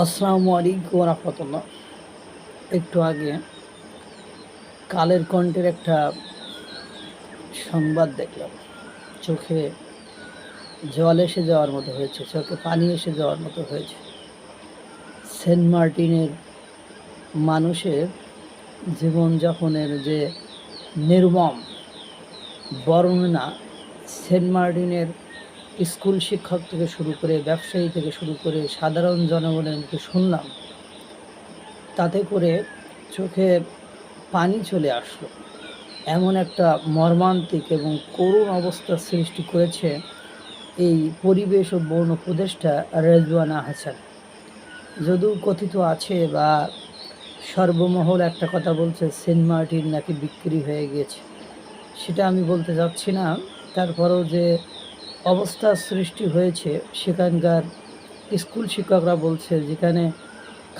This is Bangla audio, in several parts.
আসসালামু আলাইকুম রহমতুল্লাহ একটু আগে কালের কণ্ঠের একটা সংবাদ দেখলাম। চোখে জল এসে যাওয়ার মতো হয়েছে, চোখে পানি এসে যাওয়ার মতো হয়েছে। সেন্ট মার্টিনের মানুষের জীবনযাপনের যে নির্মম বর্ণনা সেন্ট মার্টিনের স্কুল শিক্ষক থেকে শুরু করে ব্যবসায়ী থেকে শুরু করে সাধারণ জনগণের মুখে শুনলাম, তাতে করে চোখে পানি চলে আসলো। এমন একটা মর্মান্তিক এবং করুণ অবস্থার সৃষ্টি করেছে এই পরিবেশ ও বন উপদেষ্টা রেজওয়ানা হাসান। যদিও কথিত আছে বা সর্বমহল একটা কথা বলছে, সেন্ট মার্টিন নাকি বিক্রি হয়ে গিয়েছে সেটা আমি বলতে চাচ্ছি না। তারপরেও যে অবস্থা সৃষ্টি হয়েছে সেখানকার স্কুল শিক্ষকরা বলছে যেখানে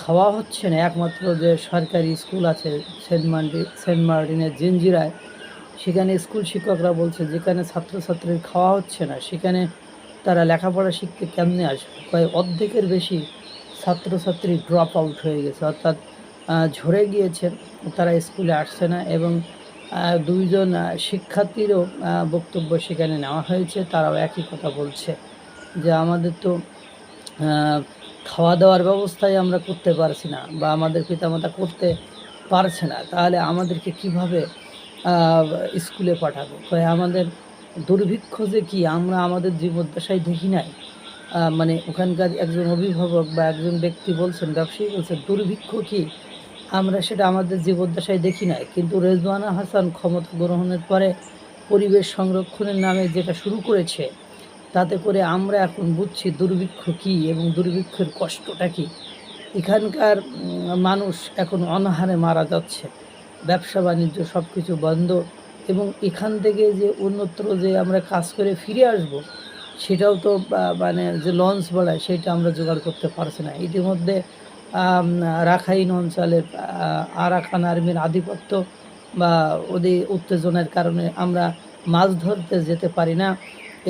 খাওয়া হচ্ছে না, একমাত্র যে সরকারি স্কুল আছে সেন্ট মার্টি, সেন্ট মার্টিনের জিঞ্জিরায় সেখানে স্কুল শিক্ষকরা বলছে যেখানে ছাত্রছাত্রীর খাওয়া হচ্ছে না, সেখানে তারা লেখাপড়া শিখতে কেমনে আসবে? কয়েক অর্ধেকের বেশি ছাত্রছাত্রী ড্রপ আউট হয়ে গেছে, অর্থাৎ ঝরে গিয়েছেন তারা স্কুলে আসছে না এবং দুইজন শিক্ষার্থীরও বক্তব্য সেখানে নেওয়া হয়েছে। তারাও একই কথা বলছে যে আমাদের তো খাওয়া দাওয়ার ব্যবস্থাই আমরা করতে পারছি না বা আমাদের পিতামাতা করতে পারছে না। তাহলে আমাদেরকে কীভাবে স্কুলে পাঠাবো? কয় আমাদের দুর্ভিক্ষ যে কি? আমরা আমাদের জীবদ্দশায় দেখি নাই। মানে ওখানকার একজন অভিভাবক বা একজন ব্যক্তি বলছেন, ব্যবসায়ী বলছেন, দুর্ভিক্ষ কি? আমরা সেটা আমাদের জীবদ্দশায় দেখি নাই। কিন্তু রেজওয়ানা হাসান ক্ষমতা গ্রহণের পরে পরিবেশ সংরক্ষণের নামে যেটা শুরু করেছে, তাতে করে আমরা এখন বুঝছি দুর্ভিক্ষ কী এবং দুর্ভিক্ষের কষ্টটা কী। এখানকার মানুষ এখন অনাহারে মারা যাচ্ছে। ব্যবসা, বাণিজ্য সব কিছু বন্ধ এবং এখান থেকে যে অন্যত্র যে আমরা কাজ করে ফিরে আসব, সেটাও তো মানে যে লঞ্চ বাড়ায় সেটা আমরা জোগাড় করতে পারছি না। ইতিমধ্যে রাখাইন অঞ্চলের আরাকান আর্মির আধিপত্য বা ওদের উত্তেজনার কারণে আমরা মাছ ধরতে যেতে পারি না।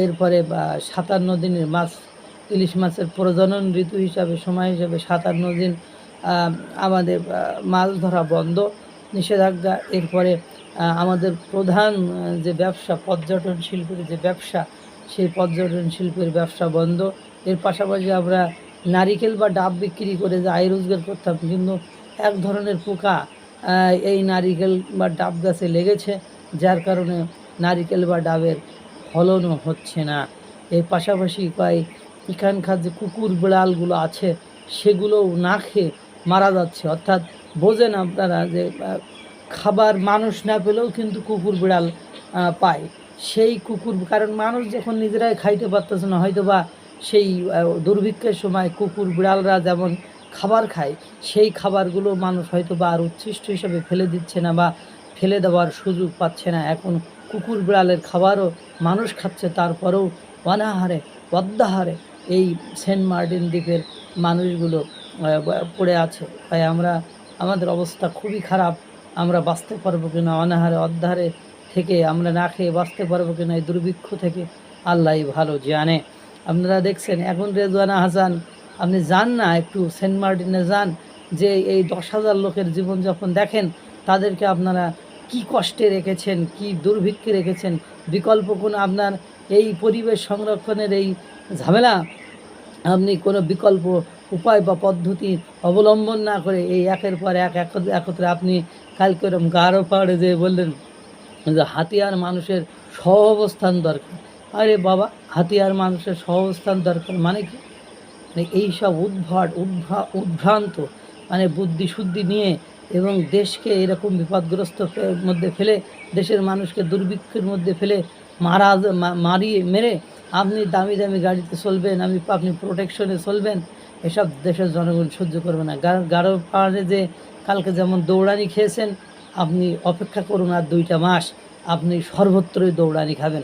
এরপরে বা সাতান্ন দিনের মাছ, ইলিশ মাছের প্রজনন ঋতু হিসাবে, সময় হিসাবে সাতান্ন দিন আমাদের মাছ ধরা বন্ধ, নিষেধাজ্ঞা। এরপরে আমাদের প্রধান যে ব্যবসা, পর্যটন শিল্পের যে ব্যবসা, সেই পর্যটন শিল্পের ব্যবসা বন্ধ। এর পাশাপাশি আমরা নারিকেল বা ডাব বিক্রি করে যে আয় রোজগার করতাম কিন্তু এক ধরনের পোকা এই নারিকেল বা ডাব গাছে লেগেছে, যার কারণে নারিকেল বা ডাবের ফলনও হচ্ছে না। এর পাশাপাশি কয়, এখানকার যে কুকুর বিড়ালগুলো আছে, সেগুলোও না খেয়ে মারা যাচ্ছে। অর্থাৎ বোঝেন আপনারা যে খাবার মানুষ না পেলেও কিন্তু কুকুর বিড়াল পায়। সেই কুকুর, কারণ মানুষ যখন নিজেরাই খাইতে পারতেছে না হয়তো বা সেই দুর্ভিক্ষের সময় কুকুর, বিড়ালরা যেমন খাবার খায়, সেই খাবারগুলো মানুষ হয়তো বা আর উচ্ছিষ্ট হিসাবে ফেলে দিচ্ছে না বা ফেলে দেওয়ার সুযোগ পাচ্ছে না। এখন কুকুর, বিড়ালের খাবারও মানুষ খাচ্ছে, তারপরেও অনাহারে অদ্যাহারে এই সেন্ট মার্টিন দ্বীপের মানুষগুলো পড়ে আছে। তাই আমরা, আমাদের অবস্থা খুবই খারাপ। আমরা বাঁচতে পারব কিনা অনাহারে অদ্ধারে থেকে আমরা না খেয়ে বাঁচতে পারব কিনা এই দুর্ভিক্ষ থেকে? আল্লাহ ভালো জানে। আপনারা দেখছেন, এখন রেজওয়ানা হাসান, আপনি যান না একটু সেন্ট মার্টিনে যান, যে এই দশ হাজার লোকের জীবনযাপন দেখেন, তাদেরকে আপনারা কি কষ্টে রেখেছেন, কি দুর্ভিক্ষে রেখেছেন, বিকল্প কোনো আপনার এই পরিবেশ সংরক্ষণের এই ঝামেলা? আপনি কোনো বিকল্প উপায় বা পদ্ধতি অবলম্বন না করে এই একের পর এক একত্রে আপনি কালকে ওরকম গারো পাহাড়ে যে বললেন যে হাতিয়ার মানুষের সহ অবস্থান দরকার। আরে বাবা, হাতিয়ার মানুষের সহস্থান দরকার মানে কি? মানে এইসব উদ্ভট উদ্ভ্রা উদ্ভ্রান্ত মানে বুদ্ধি শুদ্ধি নিয়ে এবং দেশকে এরকম বিপদগ্রস্ত মধ্যে ফেলে, দেশের মানুষকে দুর্ভিক্ষের মধ্যে ফেলে মারা মারিয়ে, মেরে আপনি দামি দামি গাড়িতে চলবেন আমি আপনি প্রোটেকশনে চলবেন, এসব দেশের জনগণ সহ্য করবে না। গারো পাহাড়ে যে কালকে যেমন দৌড়ানি খেয়েছেন, আপনি অপেক্ষা করুন আর দুইটা মাস আপনি সর্বত্রই দৌড়ানি খাবেন।